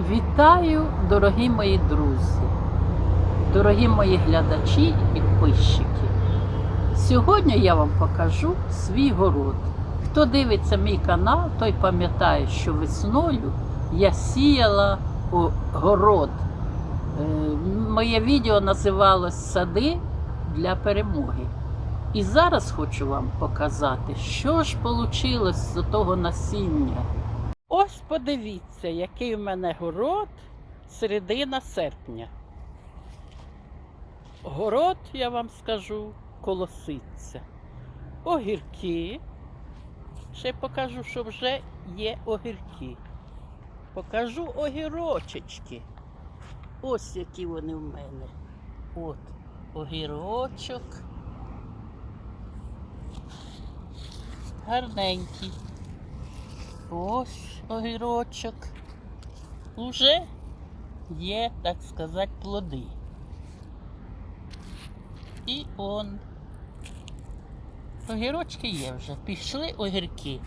Вітаю, дорогі мої друзі, дорогі мої глядачі і підписчики. Сьогодні я вам покажу свій город. Хто дивиться мій канал, той пам'ятає, що весною я сіяла город. Е, Моє відео називалось Сади для перемоги. І зараз хочу вам показати, що ж вийшло з того насіння. Ось подивіться, який в мене город середина серпня. Город, я вам скажу, колоситься. Огірки. Ще покажу, що вже є огірки. Покажу огірочечки. Ось які вони в мене. От огірочок. Гарненький. Ось огірочок. Уже є, так сказати, плоди. І он. Огірочки є вже. Пішли огірки.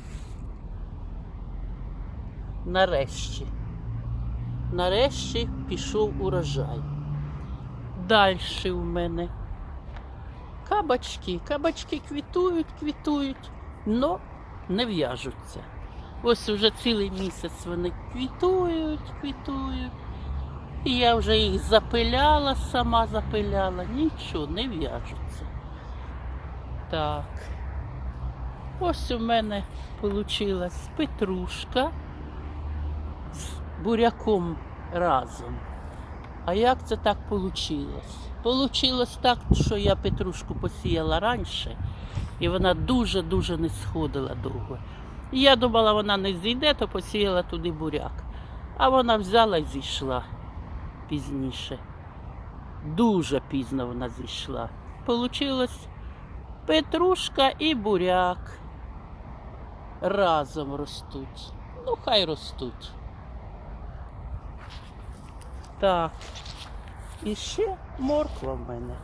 Нарешті. Нарешті пішов урожай. Далі у мене. Кабачки. Кабачки квітують, квітують, но не в'яжуться. Ось вже цілий місяць вони квітують, квітують. І я вже їх запиляла, сама запиляла, нічого, не в'яжуться. Так. Ось у мене вийшла петрушка з буряком разом. А як це так вийшло? Получилось так, що я петрушку посіяла раніше, і вона дуже-дуже не сходила довго. Я думала, вона не зійде, то посіяла туди буряк. А вона взяла і зійшла пізніше. Дуже пізно вона зійшла. Получилось петрушка і буряк разом ростуть. Ну, хай ростуть. Так. І ще морква в мене.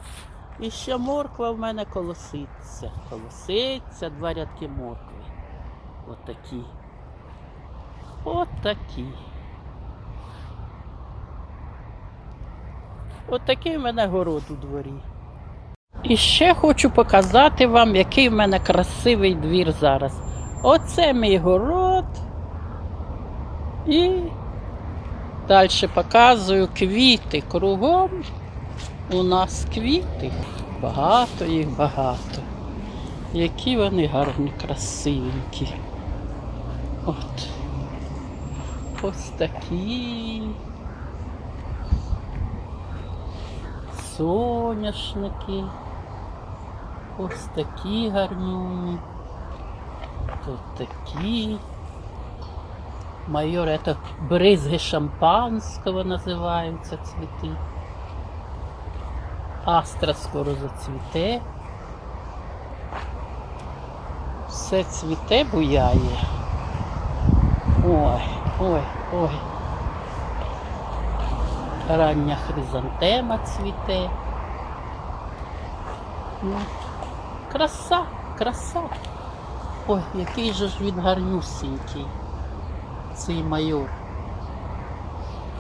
І ще морква в мене колоситься. Колоситься, два рядки моркви. Отакі. Отакі. Отакий в мене город у дворі. І ще хочу показати вам, який в мене красивий двір зараз. Оце мій город. І далі показую квіти. Кругом у нас квіти. Багато їх багато. Які вони гарні, красивенькі. От. Ось такі. Соняшники. Ось такі гарнюні. Тут такі. Майор, это бризги шампанського називаються цвіти. Астра скоро зацвіте. Все цвіте, буяє. Ой, ой, ой. Рання хризантема цвіте. Ну, краса, краса. Ой, який же ж він гарнюсінький, цей майор.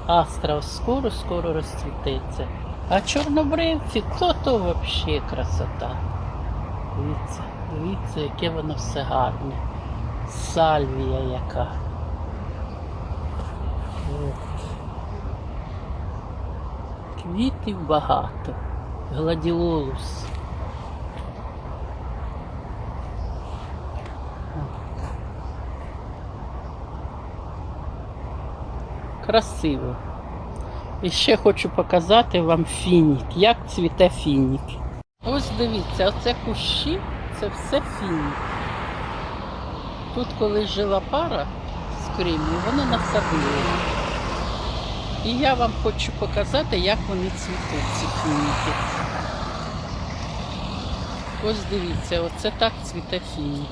Астра скоро, скоро розцвітеться. А чорнобривці, то то взагалі красота. Дивіться, дивіться, яке воно все гарне. Сальвія яка. Квітів багато. Гладіолус. Красиво. І ще хочу показати вам фінік, як цвіте фінік. Ось дивіться, оце кущі, це все фінік. Тут колись жила пара з Криму, вони насадили. І я вам хочу показати, як вони цвітуть, ці фініки. Ось дивіться, оце так цвіте фінік.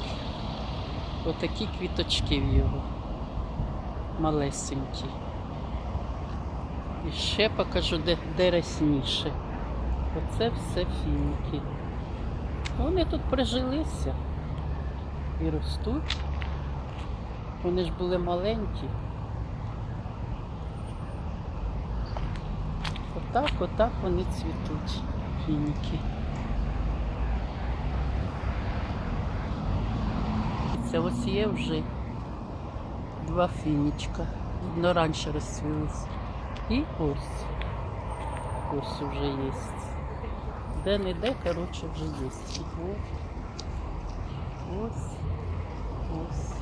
Отакі квіточки в його. Малесенькі. І ще покажу, де, де рясніше. Оце все фініки. Вони тут прижилися і ростуть. Вони ж були маленькі. Отак, отак вони цвітуть, фініки. Це ось є вже два фінічка. Видно, раніше розцвілися. І ось. Ось вже є. Де не де, коротше, вже є. Ось. Ось. Ось.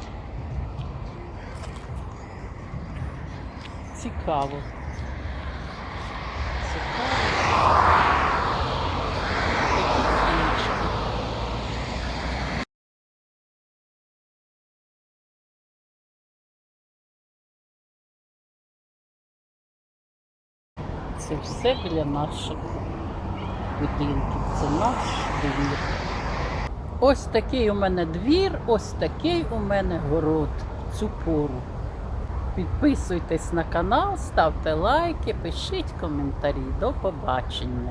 Цікаво. Це все біля наших будинків. Це наш двір. Ось такий у мене двір, ось такий у мене город цю пору. Підписуйтесь на канал, ставте лайки, пишіть коментарі. До побачення.